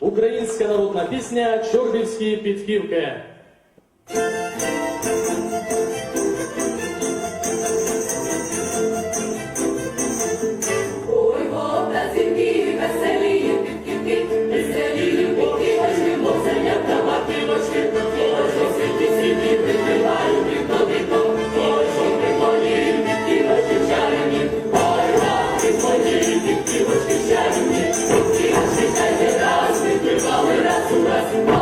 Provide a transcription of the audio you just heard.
Українська народна пісня Чорбівські підхівки. to us.